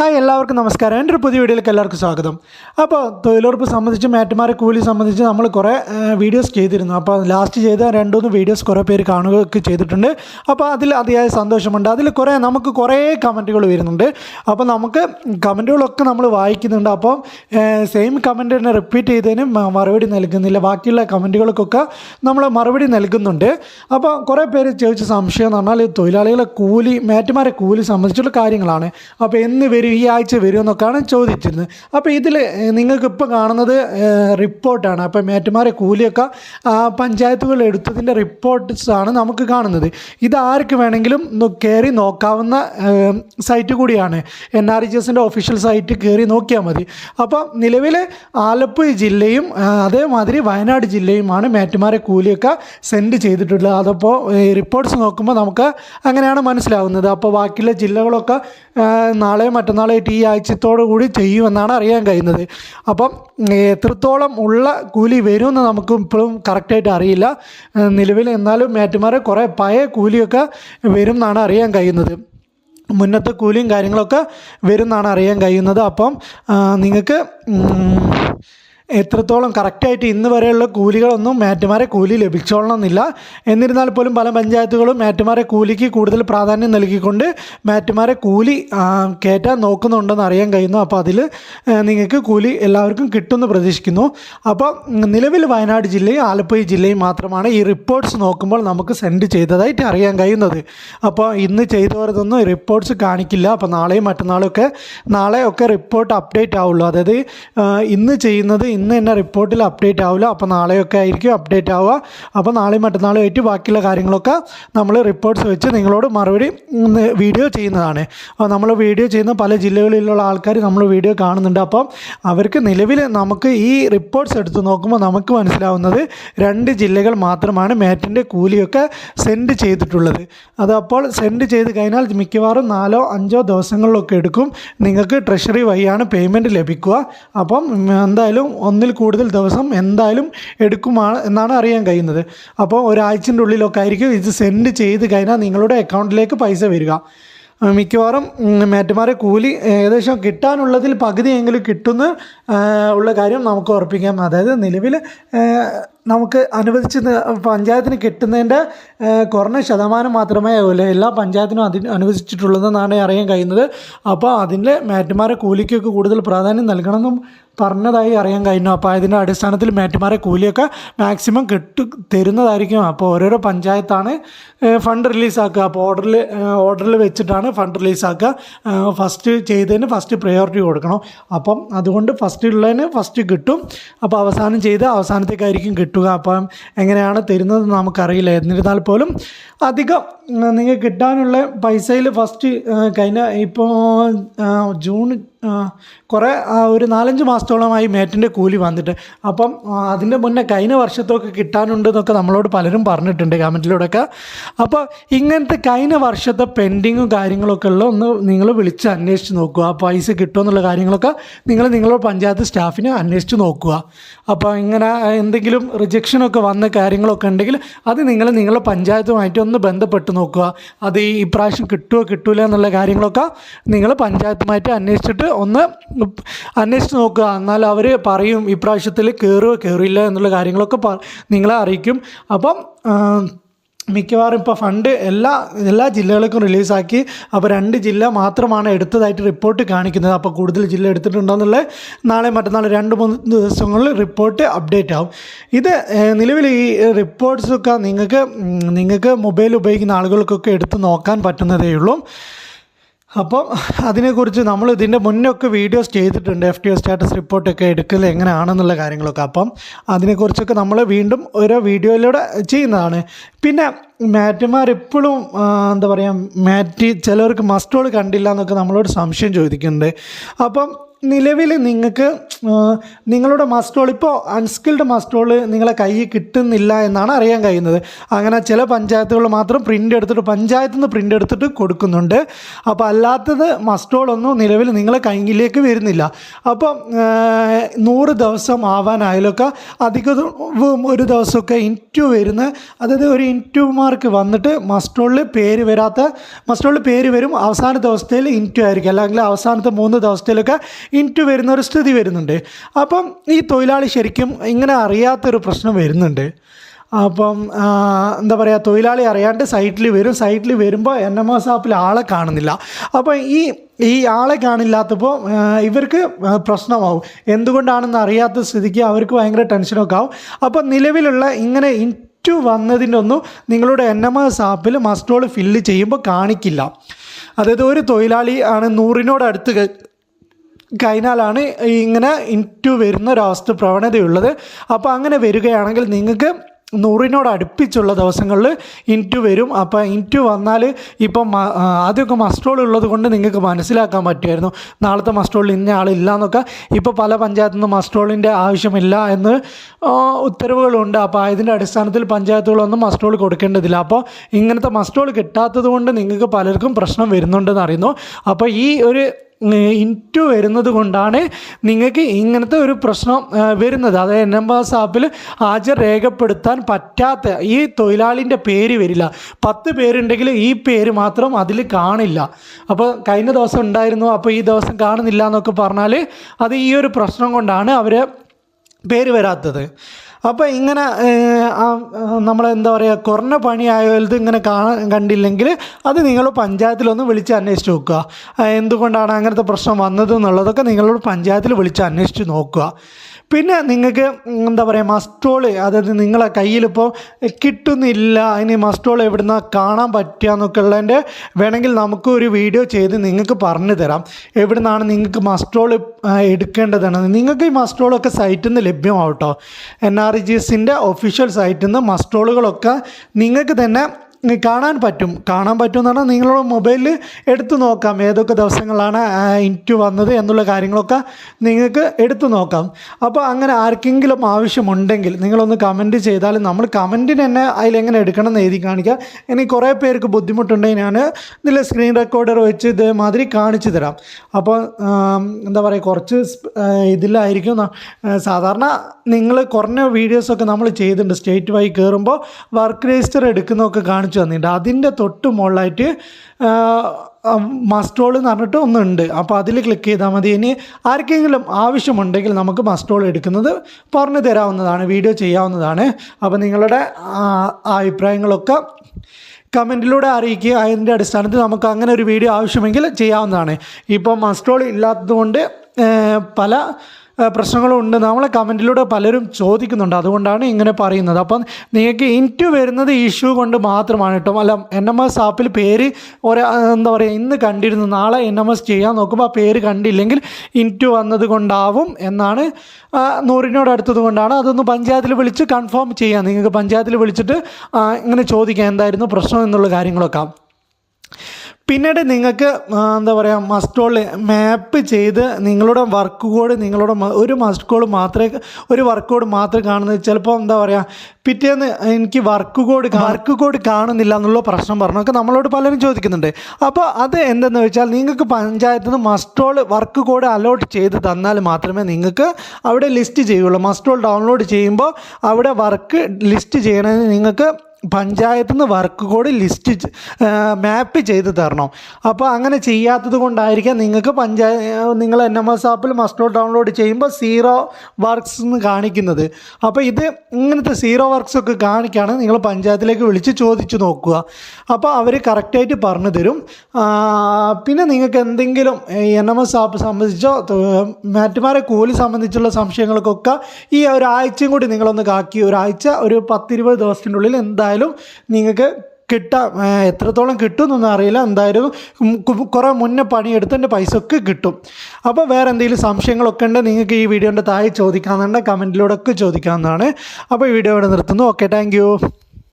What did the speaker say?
Hi എല്ലാവർക്കും നമസ്കാരം. എന്റെ ഒരു പുതിയ വീഡിയോയിലേക്ക് എല്ലാവർക്കും സ്വാഗതം. അപ്പോൾ തൊഴിലുറപ്പ് സംബന്ധിച്ച് മാറ്റുമാരെ കൂലി സംബന്ധിച്ച് നമ്മൾ കുറേ വീഡിയോസ് ചെയ്തിരുന്നു. അപ്പോൾ ലാസ്റ്റ് ചെയ്ത രണ്ടുമൂന്ന് വീഡിയോസ് കുറേ പേര് കാണുകയൊക്കെ ചെയ്തിട്ടുണ്ട്. അപ്പോൾ അതിൽ അതിയായ സന്തോഷമുണ്ട്. അതിൽ കുറേ നമുക്ക് കുറേ കമന്റുകൾ വരുന്നുണ്ട്. അപ്പോൾ നമുക്ക് കമന്റുകളൊക്കെ നമ്മൾ വായിക്കുന്നുണ്ട്. അപ്പോൾ സെയിം കമന്റ് തന്നെ റിപ്പീറ്റ് ചെയ്തതിന് മറുപടി നൽകുന്നില്ല. ബാക്കിയുള്ള കമന്റുകൾക്കൊക്കെ നമ്മൾ മറുപടി നൽകുന്നുണ്ട്. അപ്പോൾ കുറേ പേര് ചോദിച്ച സംശയം എന്ന് പറഞ്ഞാൽ തൊഴിലാളികളെ കൂലി മാറ്റുമാരെ കൂലി സംബന്ധിച്ചുള്ള കാര്യങ്ങളാണ്. അപ്പോൾ എന്ന് വരും ഈ ആഴ്ച വരുമെന്നൊക്കെയാണ് ചോദിച്ചിരുന്നത്. അപ്പോൾ ഇതിൽ നിങ്ങൾക്ക് ഇപ്പോൾ കാണുന്നത് റിപ്പോർട്ടാണ്. അപ്പോൾ മേറ്റുമാരെ കൂലിയൊക്കെ പഞ്ചായത്തുകൾ എടുത്തതിന്റെ റിപ്പോർട്ട്സ് ആണ് നമുക്ക് കാണുന്നത്. ഇത് ആർക്ക് വേണമെങ്കിലും കയറി നോക്കാവുന്ന സൈറ്റ് കൂടിയാണ്. എൻ ആർ ജി എസിന്റെ ഒഫീഷ്യൽ സൈറ്റ് കയറി നോക്കിയാൽ മതി. അപ്പോൾ നിലവിൽ ആലപ്പുഴ ജില്ലയും അതേമാതിരി വയനാട് ജില്ലയുമാണ് മേറ്റുമാരെ കൂലിയൊക്കെ സെൻഡ് ചെയ്തിട്ടുള്ളത്. അതപ്പോൾ റിപ്പോർട്ട്സ് നോക്കുമ്പോൾ നമുക്ക് അങ്ങനെയാണ് മനസ്സിലാവുന്നത്. അപ്പോൾ ബാക്കിയുള്ള ജില്ലകളൊക്കെ നാളെ നാളെ മറ്റന്നാളായിട്ട് ഈ ആഴ്ചത്തോടു കൂടി ചെയ്യുമെന്നാണ് അറിയാൻ കഴിയുന്നത്. അപ്പം എത്രത്തോളം ഉള്ള കൂലി വരുമെന്ന് നമുക്ക് ഇപ്പോഴും കറക്റ്റായിട്ട് അറിയില്ല. നിലവിൽ എന്നാലും മേറ്റുമാരെ കുറേ പഴയ കൂലിയൊക്കെ വരും എന്നാണ് അറിയാൻ കഴിയുന്നത്. മുന്നത്തെ കൂലിയും കാര്യങ്ങളൊക്കെ വരും എന്നാണ് അറിയാൻ കഴിയുന്നത്. അപ്പം നിങ്ങൾക്ക് എത്രത്തോളം കറക്റ്റായിട്ട് ഇന്ന് വരെയുള്ള കൂലികളൊന്നും മാറ്റുമാരെ കൂലി ലഭിച്ചോളണമെന്നില്ല. എന്നിരുന്നാൽ പോലും പല പഞ്ചായത്തുകളും മാറ്റുമാരെ കൂലിക്ക് കൂടുതൽ പ്രാധാന്യം നൽകിക്കൊണ്ട് മാറ്റുമാരെ കൂലി കയറ്റാൻ നോക്കുന്നുണ്ടെന്ന് അറിയാൻ കഴിയുന്നു. അപ്പോൾ അതിൽ നിങ്ങൾക്ക് കൂലി എല്ലാവർക്കും കിട്ടുമെന്ന് പ്രതീക്ഷിക്കുന്നു. അപ്പോൾ നിലവിൽ വയനാട് ജില്ലയും ആലപ്പുഴ ജില്ലയും മാത്രമാണ് ഈ റിപ്പോർട്ട്സ് നോക്കുമ്പോൾ നമുക്ക് സെൻഡ് ചെയ്തതായിട്ട് അറിയാൻ കഴിയുന്നത്. അപ്പോൾ ഇന്ന് ചെയ്തവരതൊന്നും റിപ്പോർട്ട്സ് കാണിക്കില്ല. അപ്പോൾ നാളെയും മറ്റന്നാളൊക്കെ നാളെ ഒക്കെ റിപ്പോർട്ട് അപ്ഡേറ്റ് ആവുള്ളൂ. അതായത് ഇന്ന് ചെയ്യുന്നത് ഇന്ന് തന്നെ റിപ്പോർട്ടിൽ അപ്ഡേറ്റ് ആവില്ല അപ്പോൾ നാളെയൊക്കെ ആയിരിക്കും അപ്ഡേറ്റ് ആവുക. അപ്പോൾ നാളെ മറ്റന്നാളും ആയിട്ട് ബാക്കിയുള്ള കാര്യങ്ങളൊക്കെ നമ്മൾ റിപ്പോർട്ട്സ് വെച്ച് നിങ്ങളോട് മറുപടി വീഡിയോ ചെയ്യുന്നതാണ്. അപ്പോൾ നമ്മൾ വീഡിയോ ചെയ്യുന്ന പല ജില്ലകളിലുള്ള ആൾക്കാർ നമ്മൾ വീഡിയോ കാണുന്നുണ്ട്. അപ്പം അവർക്ക് നിലവിൽ നമുക്ക് ഈ റിപ്പോർട്ട്സ് എടുത്ത് നോക്കുമ്പോൾ നമുക്ക് മനസ്സിലാവുന്നത് രണ്ട് ജില്ലകൾ മാത്രമാണ് മാറ്റിന്റെ കൂലിയൊക്കെ സെൻഡ് ചെയ്തിട്ടുള്ളത്. അതപ്പോൾ സെൻഡ് ചെയ്ത് കഴിഞ്ഞാൽ മിക്കവാറും നാലോ അഞ്ചോ ദിവസങ്ങളിലൊക്കെ എടുക്കും. നിങ്ങൾക്ക് ട്രഷറി വഴിയാണ് പേയ്മെന്റ് ലഭിക്കുക. അപ്പം എന്തായാലും ഒന്നിൽ കൂടുതൽ ദിവസം എന്തായാലും എടുക്കുമാണ് എന്നാണ് അറിയാൻ കഴിയുന്നത്. അപ്പോൾ ഒരാഴ്ചന്റെ ഉള്ളിലൊക്കെ ആയിരിക്കും ഇത് സെൻഡ് ചെയ്ത് കഴിഞ്ഞാൽ നിങ്ങളുടെ അക്കൗണ്ടിലേക്ക് പൈസ വരിക. മിക്കവാറും മേറ്റുമാരെ കൂലി ഏകദേശം കിട്ടാനുള്ളതിൽ പകുതിയെങ്കിലും കിട്ടുന്ന ഉള്ള കാര്യം നമുക്ക് ഉറപ്പിക്കാം. അതായത് നിലവിൽ നമുക്ക് അനുവദിച്ച് പഞ്ചായത്തിന് കിട്ടുന്നതിന്റെ കുറഞ്ഞ ശതമാനം മാത്രമേ ആവില്ല എല്ലാ പഞ്ചായത്തിനും അതിന് അനുവദിച്ചിട്ടുള്ളതെന്നാണ് അറിയാൻ കഴിയുന്നത്. അപ്പോൾ അതിന്റെ മാറ്റുമാരെ കൂലിക്കൊക്കെ കൂടുതൽ പ്രാധാന്യം നൽകണമെന്നും പറഞ്ഞതായി അറിയാൻ കഴിഞ്ഞു. അപ്പോൾ അതിന്റെ അടിസ്ഥാനത്തിൽ മാറ്റുമാരെ കൂലിയൊക്കെ മാക്സിമം കിട്ടു തരുന്നതായിരിക്കും. അപ്പോൾ ഓരോരോ പഞ്ചായത്താണ് ഫണ്ട് റിലീസാക്കുക. അപ്പോൾ ഓർഡറിൽ ഓർഡറിൽ വെച്ചിട്ടാണ് ഫണ്ട് റിലീസാക്കുക. ഫസ്റ്റ് ചെയ്തതിന് ഫസ്റ്റ് പ്രയോറിറ്റി കൊടുക്കണം. അപ്പം അതുകൊണ്ട് ഫസ്റ്റ് ഉള്ളതിന് ഫസ്റ്റ് കിട്ടും. അപ്പോൾ അവസാനം ചെയ്ത് അവസാനത്തേക്കായിരിക്കും കിട്ടുക. അപ്പം എങ്ങനെയാണ് തരുന്നത് നമുക്കറിയില്ല. എന്നിരുന്നാൽ പോലും അധികം നിങ്ങൾക്ക് കിട്ടാനുള്ള പൈസയിൽ ഫസ്റ്റ് കഴിഞ്ഞ ഇപ്പോൾ ജൂൺ കുറേ ഒരു നാലഞ്ച് മാസത്തോളമായി മേറ്റിന്റെ കൂലി വന്നിട്ട്. അപ്പം അതിന്റെ മുന്നേ കഴിഞ്ഞ വർഷത്തൊക്കെ കിട്ടാനുണ്ട് എന്നൊക്കെ നമ്മളോട് പലരും പറഞ്ഞിട്ടുണ്ട് കമന്റിലൂടെയൊക്കെ അപ്പോൾ ഇങ്ങനത്തെ കഴിഞ്ഞ വർഷത്തെ പെൻഡിങ്ങും കാര്യങ്ങളൊക്കെ ഉള്ള ഒന്ന് നിങ്ങൾ വിളിച്ച് അന്വേഷിച്ച് നോക്കുക. ആ പൈസ കിട്ടുമോ എന്നുള്ള കാര്യങ്ങളൊക്കെ നിങ്ങൾ നിങ്ങളുടെ പഞ്ചായത്ത് സ്റ്റാഫിനെ അന്വേഷിച്ച് നോക്കുക. അപ്പോൾ ഇങ്ങനെ എന്തെങ്കിലും റിജക്ഷനൊക്കെ വന്ന കാര്യങ്ങളൊക്കെ ഉണ്ടെങ്കിൽ അത് നിങ്ങൾ നിങ്ങളുടെ പഞ്ചായത്തുമായിട്ട് ഒന്ന് ബന്ധപ്പെട്ട് നോക്കുക. അത് ഈ ഇപ്രാവശ്യം കിട്ടുമോ കിട്ടൂല എന്നുള്ള കാര്യങ്ങളൊക്കെ നിങ്ങൾ പഞ്ചായത്തുമായിട്ട് അന്വേഷിച്ചിട്ട് ഒന്ന് അന്വേഷിച്ച് നോക്കുക. എന്നാൽ അവർ പറയും ഇപ്രാവശ്യത്തിൽ കയറുമോ കയറില്ല എന്നുള്ള കാര്യങ്ങളൊക്കെ നിങ്ങളെ അറിയിക്കും. അപ്പം മിക്കവാറും ഇപ്പോൾ ഫണ്ട് എല്ലാ എല്ലാ ജില്ലകൾക്കും റിലീസാക്കി അപ്പോൾ രണ്ട് ജില്ല മാത്രമാണ് എടുത്തതായിട്ട് റിപ്പോർട്ട് കാണിക്കുന്നത്. അപ്പോൾ കൂടുതൽ ജില്ല എടുത്തിട്ടുണ്ടോയെന്നുള്ള നാളെ മറ്റന്നാൾ രണ്ട് മൂന്ന് ദിവസങ്ങളിൽ റിപ്പോർട്ട് അപ്ഡേറ്റ് ആവും. ഇത് നിലവിൽ ഈ റിപ്പോർട്ട്സൊക്കെ നിങ്ങൾക്ക് നിങ്ങൾക്ക് മൊബൈൽ ഉപയോഗിക്കുന്ന ആളുകൾക്കൊക്കെ എടുത്ത് നോക്കാൻ പറ്റുന്നതേ ഉള്ളൂ. അപ്പം അതിനെക്കുറിച്ച് നമ്മൾ ഇതിന്റെ മുന്നൊക്കെ വീഡിയോസ് ചെയ്തിട്ടുണ്ട് എഫ് ടി ഒ സ്റ്റാറ്റസ് റിപ്പോർട്ടൊക്കെ എടുക്കൽ എങ്ങനെയാണെന്നുള്ള കാര്യങ്ങളൊക്കെ. അപ്പം അതിനെക്കുറിച്ചൊക്കെ നമ്മൾ വീണ്ടും ഓരോ വീഡിയോയിലൂടെ ചെയ്യുന്നതാണ്. പിന്നെ മാറ്റുമാർ ഇപ്പോഴും എന്താ പറയുക മാറ്റി ചിലവർക്ക് മസ്റ്റോൾ കണ്ടില്ല എന്നൊക്കെ നമ്മളോട് സംശയം ചോദിക്കുന്നുണ്ട്. അപ്പം നിലവിൽ നിങ്ങൾക്ക് നിങ്ങളുടെ മാസ്റ്റോൾ ഇപ്പോൾ അൺസ്കിൽഡ് മാസ്റ്റോൾ നിങ്ങളെ കയ്യിൽ കിട്ടുന്നില്ല എന്നാണ് അറിയാൻ കഴിയുന്നത്. അങ്ങനെ ചില പഞ്ചായത്തുകൾ മാത്രം പ്രിന്റ് എടുത്തിട്ട് പഞ്ചായത്തിൽ നിന്ന് പ്രിന്റ് എടുത്തിട്ട് കൊടുക്കുന്നുണ്ട്. അപ്പോൾ അല്ലാത്തത് മസ്റ്റോളൊന്നും നിലവിൽ നിങ്ങളെ കയ്യിലേക്ക് വരുന്നില്ല. അപ്പം നൂറ് ദിവസം ആവാനായാലൊക്കെ അധികവും ഒരു ദിവസമൊക്കെ ഇന്റു വരുന്ന അതായത് ഒരു ഇന്റു മാർക്ക് വന്നിട്ട് മസ്റ്റോളിൽ പേര് വരാത്ത മസ്റ്റോളിൽ പേര് വരും അവസാന ദിവസത്തിൽ ഇന്റു ആയിരിക്കും. അല്ലെങ്കിൽ അവസാനത്തെ മൂന്ന് ദിവസത്തിലൊക്കെ ഇന്റു വരുന്ന ഒരു സ്ഥിതി വരുന്നുണ്ട്. അപ്പം ഈ തൊഴിലാളി ശരിക്കും ഇങ്ങനെ അറിയാത്തൊരു പ്രശ്നം വരുന്നുണ്ട്. അപ്പം എന്താ പറയുക തൊഴിലാളി അറിയാണ്ട് സൈറ്റിൽ വരും. സൈറ്റിൽ വരുമ്പോൾ എൻ എം എസ് ആപ്പിൽ ആളെ കാണുന്നില്ല. അപ്പം ഈ ഈ ആളെ കാണില്ലാത്തപ്പോൾ ഇവർക്ക് പ്രശ്നമാവും. എന്തുകൊണ്ടാണെന്ന് അറിയാത്ത സ്ഥിതിക്ക് അവർക്ക് ഭയങ്കര ടെൻഷനൊക്കെ ആവും. അപ്പം നിലവിലുള്ള ഇങ്ങനെ ഇന്റു വന്നതിന്റെ ഒന്നും നിങ്ങളുടെ എൻ എം എസ് ആപ്പിൽ മസ്റ്റോൾ ഫില്ല് ചെയ്യുമ്പോൾ കാണിക്കില്ല. അതായത് ഒരു തൊഴിലാളി ആണ് നൂറിനോട് അടുത്ത് കഴിഞ്ഞാലാണ് ഇങ്ങനെ ഇന്റു വരുന്ന ഒരവസ്ഥ പ്രവണതയുള്ളത്. അപ്പോൾ അങ്ങനെ വരികയാണെങ്കിൽ നിങ്ങൾക്ക് നൂറിനോട് അടുപ്പിച്ചുള്ള ദിവസങ്ങളിൽ ഇന്റു വരും. അപ്പോൾ ഇന്റു വന്നാൽ ഇപ്പം ആദ്യമൊക്കെ മസ്ട്രോൾ ഉള്ളത് കൊണ്ട് നിങ്ങൾക്ക് മനസ്സിലാക്കാൻ പറ്റുമായിരുന്നു. നാളത്തെ മസ്ട്രോളിൽ ഇന്ന ആളില്ല എന്നൊക്കെ ഇപ്പോൾ പല പഞ്ചായത്തിൽ നിന്ന് മസ്ട്രോളിന്റെ ആവശ്യമില്ല എന്ന് ഉത്തരവുകളുണ്ട്. അപ്പോൾ അതിന്റെ അടിസ്ഥാനത്തിൽ പഞ്ചായത്തുകളൊന്നും മസ്ട്രോൾ കൊടുക്കേണ്ടതില്ല. അപ്പോൾ ഇങ്ങനത്തെ മസ്ട്രോൾ കിട്ടാത്തത് കൊണ്ട് നിങ്ങൾക്ക് പലർക്കും പ്രശ്നം വരുന്നുണ്ടെന്ന് അറിയുന്നു. അപ്പോൾ ഈ ഒരു ഇന്റു വരുന്നത് കൊണ്ടാണ് നിങ്ങൾക്ക് ഇങ്ങനത്തെ ഒരു പ്രശ്നം വരുന്നത്. അതായത് എൻ എം എസ് ആപ്പിൽ ഹാജർ രേഖപ്പെടുത്താൻ പറ്റാത്ത ഈ തൊഴിലാളിന്റെ പേര് വരില്ല. പത്ത് പേരുണ്ടെങ്കിൽ ഈ പേര് മാത്രം അതിൽ കാണില്ല. അപ്പോൾ കഴിഞ്ഞ ദിവസം ഉണ്ടായിരുന്നു അപ്പോൾ ഈ ദിവസം കാണുന്നില്ല എന്നൊക്കെ പറഞ്ഞാൽ അത് ഈ ഒരു പ്രശ്നം കൊണ്ടാണ് അവർ പേര് വരാത്തത്. അപ്പോൾ ഇങ്ങനെ നമ്മൾ എന്താ പറയുക കുറഞ്ഞ പണിയായത് ഇങ്ങനെ കാണാൻ കണ്ടില്ലെങ്കിൽ അത് നിങ്ങൾ പഞ്ചായത്തിലൊന്ന് വിളിച്ച് അന്വേഷിച്ച് നോക്കുക. എന്തുകൊണ്ടാണ് അങ്ങനത്തെ പ്രശ്നം വന്നത് എന്നുള്ളതൊക്കെ നിങ്ങളോട് പഞ്ചായത്തിൽ വിളിച്ച് അന്വേഷിച്ച് നോക്കുക. പിന്നെ നിങ്ങൾക്ക് എന്താ പറയുക മസ്റ്റോൾ അതായത് നിങ്ങളെ കയ്യിലിപ്പോൾ കിട്ടുന്നില്ല അതിന് മസ്റ്റോൾ എവിടുന്ന കാണാൻ പറ്റുക എന്നൊക്കെ ഉള്ളതിന്റെ വേണമെങ്കിൽ നമുക്ക് ഒരു വീഡിയോ ചെയ്ത് നിങ്ങൾക്ക് പറഞ്ഞു തരാം. എവിടുന്നാണ് നിങ്ങൾക്ക് മസ്റ്റോൾ എടുക്കേണ്ടതാണ് നിങ്ങൾക്ക് ഈ മസ്റ്റോളൊക്കെ സൈറ്റിൽ നിന്ന് ലഭ്യമാവും കേട്ടോ. എൻ ആർ ജി എസിന്റെ ഒഫീഷ്യൽ സൈറ്റിൽ നിന്ന് മസ്റ്റോളുകളൊക്കെ നിങ്ങൾക്ക് തന്നെ കാണാൻ പറ്റും. കാണാൻ പറ്റും എന്ന് പറഞ്ഞാൽ നിങ്ങളുടെ മൊബൈലിൽ എടുത്തു നോക്കാം. ഏതൊക്കെ ദിവസങ്ങളാണ് ഇന്റു വന്നത് എന്നുള്ള കാര്യങ്ങളൊക്കെ നിങ്ങൾക്ക് എടുത്തു നോക്കാം. അപ്പോൾ അങ്ങനെ ആർക്കെങ്കിലും ആവശ്യമുണ്ടെങ്കിൽ നിങ്ങളൊന്ന് കമന്റ് ചെയ്താൽ നമ്മൾ കമന്റിന് തന്നെ അതിലെങ്ങനെ എടുക്കണം എന്ന് എഴുതി കാണിക്കുക ഇനി കുറേ പേർക്ക് ബുദ്ധിമുട്ടുണ്ടെങ്കിൽ ഞാൻ ഇതിൽ സ്ക്രീൻ റെക്കോർഡർ വെച്ച് ഇതേമാതിരി കാണിച്ചു തരാം. അപ്പോൾ എന്താ പറയുക കുറച്ച് ഇതിലായിരിക്കും സാധാരണ നിങ്ങൾ കുറഞ്ഞ വീഡിയോസൊക്കെ നമ്മൾ ചെയ്തിട്ടുണ്ട്. സ്റ്റേറ്റ് വൈ കയറുമ്പോൾ വർക്ക് രജിസ്റ്റർ എടുക്കുന്നതൊക്കെ കാണിച്ചു തന്നിട്ടുണ്ട്. അതിന്റെ തൊട്ട് മുകളിലായിട്ട് മസ്റ്റോൾ എന്ന് പറഞ്ഞിട്ട് ഒന്നുണ്ട്. അപ്പോൾ അതിൽ ക്ലിക്ക് ചെയ്താൽ മതി. ഇനി ആർക്കെങ്കിലും ആവശ്യമുണ്ടെങ്കിൽ നമുക്ക് മസ്റ്റോൾ എടുക്കുന്നത് പറഞ്ഞു തരാവുന്നതാണ് വീഡിയോ ചെയ്യാവുന്നതാണ്. അപ്പോൾ നിങ്ങളുടെ അഭിപ്രായങ്ങളൊക്കെ കമന്റിലൂടെ അറിയിക്കുക. അതിന്റെ അടിസ്ഥാനത്തിൽ നമുക്ക് അങ്ങനെ ഒരു വീഡിയോ ആവശ്യമെങ്കിൽ ചെയ്യാവുന്നതാണ്. ഇപ്പോൾ മസ്റ്റോൾ ഇല്ലാത്തതുകൊണ്ട് പല പ്രശ്നങ്ങളും ഉണ്ട് നമ്മളെ കമന്റിലൂടെ പലരും ചോദിക്കുന്നുണ്ട്. അതുകൊണ്ടാണ് ഇങ്ങനെ പറയുന്നത്. അപ്പം നിങ്ങൾക്ക് ഇന്റു വരുന്നത് ഇഷ്യൂ കൊണ്ട് മാത്രമാണ് കേട്ടോ. അല്ല എൻ എം എസ് ആപ്പിൽ പേര് ഒരു എന്താ പറയുക ഇന്ന് കണ്ടിരുന്നു. നാളെ എൻ എം എസ് ചെയ്യാൻ നോക്കുമ്പോൾ ആ പേര് കണ്ടില്ലെങ്കിൽ ഇന്റു വന്നത് കൊണ്ടാവും എന്നാണ് നൂറിനോട് അടുത്തത് കൊണ്ടാണ്. അതൊന്ന് പഞ്ചായത്തിൽ വിളിച്ച് കൺഫേം ചെയ്യാം. നിങ്ങൾക്ക് പഞ്ചായത്തിൽ വിളിച്ചിട്ട് ഇങ്ങനെ ചോദിക്കാം എന്തായിരുന്നു പ്രശ്നം എന്നുള്ള കാര്യങ്ങളൊക്കെ. പിന്നീട് നിങ്ങൾക്ക് എന്താ പറയുക മസ്റ്റോൾ മാപ്പ് ചെയ്ത് നിങ്ങളുടെ വർക്ക് കോഡ് നിങ്ങളുടെ ഒരു മസ്റ്റ് കോഡ് മാത്രമേ ഒരു വർക്ക് കോഡ് മാത്രമേ കാണുന്നത്. ചിലപ്പോൾ എന്താ പറയുക പിറ്റേന്ന് എനിക്ക് വർക്ക് കോഡ് വർക്ക് കോഡ് കാണുന്നില്ല എന്നുള്ള പ്രശ്നം പറഞ്ഞു ഒക്കെ നമ്മളോട് പലരും ചോദിക്കുന്നുണ്ട്. അപ്പോൾ അത് എന്തെന്ന് വെച്ചാൽ നിങ്ങൾക്ക് പഞ്ചായത്ത് നിന്ന് മസ്റ്റ് മസ്റ്റോൾ വർക്ക് കോഡ് അലോട്ട് ചെയ്ത് തന്നാൽ മാത്രമേ നിങ്ങൾക്ക് അവിടെ ലിസ്റ്റ് ചെയ്യുള്ളൂ. കോൾ ഡൗൺലോഡ് ചെയ്യുമ്പോൾ അവിടെ വർക്ക് ലിസ്റ്റ് ചെയ്യണമെങ്കിൽ നിങ്ങൾക്ക് പഞ്ചായത്തിൽ നിന്ന് വർക്ക് കോഡ് ലിസ്റ്റ് മാപ്പ് ചെയ്ത് തരണം. അപ്പോൾ അങ്ങനെ ചെയ്യാത്തത് കൊണ്ടായിരിക്കാം നിങ്ങൾക്ക് പഞ്ചായത്ത് നിങ്ങൾ എൻ എം എസ് ആപ്പിൽ മസ്റ്റോ ഡൗൺലോഡ് ചെയ്യുമ്പോൾ സീറോ വർക്ക്സ് എന്ന് കാണിക്കുന്നത്. അപ്പോൾ ഇത് ഇങ്ങനത്തെ സീറോ വർക്ക്സ് ഒക്കെ കാണിക്കുകയാണ് നിങ്ങൾ പഞ്ചായത്തിലേക്ക് വിളിച്ച് ചോദിച്ചു നോക്കുക. അപ്പോൾ അവർ കറക്റ്റായിട്ട് പറഞ്ഞു തരും. പിന്നെ നിങ്ങൾക്ക് എന്തെങ്കിലും എൻ എം എസ് ആപ്പ് സംബന്ധിച്ചോ മാറ്റുമാരെ കൂലി സംബന്ധിച്ചുള്ള സംശയങ്ങൾക്കൊക്കെ ഈ ഒരാഴ്ചയും കൂടി നിങ്ങളൊന്ന് കാക്കി. ഒരാഴ്ച ഒരു പത്തിരുപത് ദിവസത്തിനുള്ളിൽ ഉള്ളിൽ എന്തായാലും നിങ്ങൾക്ക് കിട്ടാം. എത്രത്തോളം കിട്ടുമെന്നൊന്നും അറിയില്ല. എന്തായാലും കുറേ മുന്നേ പണിയെടുത്തതിന്റെ പൈസ ഒക്കെ കിട്ടും. അപ്പോൾ വേറെ എന്തെങ്കിലും സംശയങ്ങളൊക്കെ ഉണ്ട് നിങ്ങൾക്ക് ഈ വീഡിയോന്റെ താഴെ ചോദിക്കാമെന്നുണ്ടെങ്കിൽ കമന്റിലൂടെ ഒക്കെ ചോദിക്കാവുന്നതാണ്. അപ്പോൾ ഈ വീഡിയോ ഇവിടെ നിർത്തുന്നു. Okay thank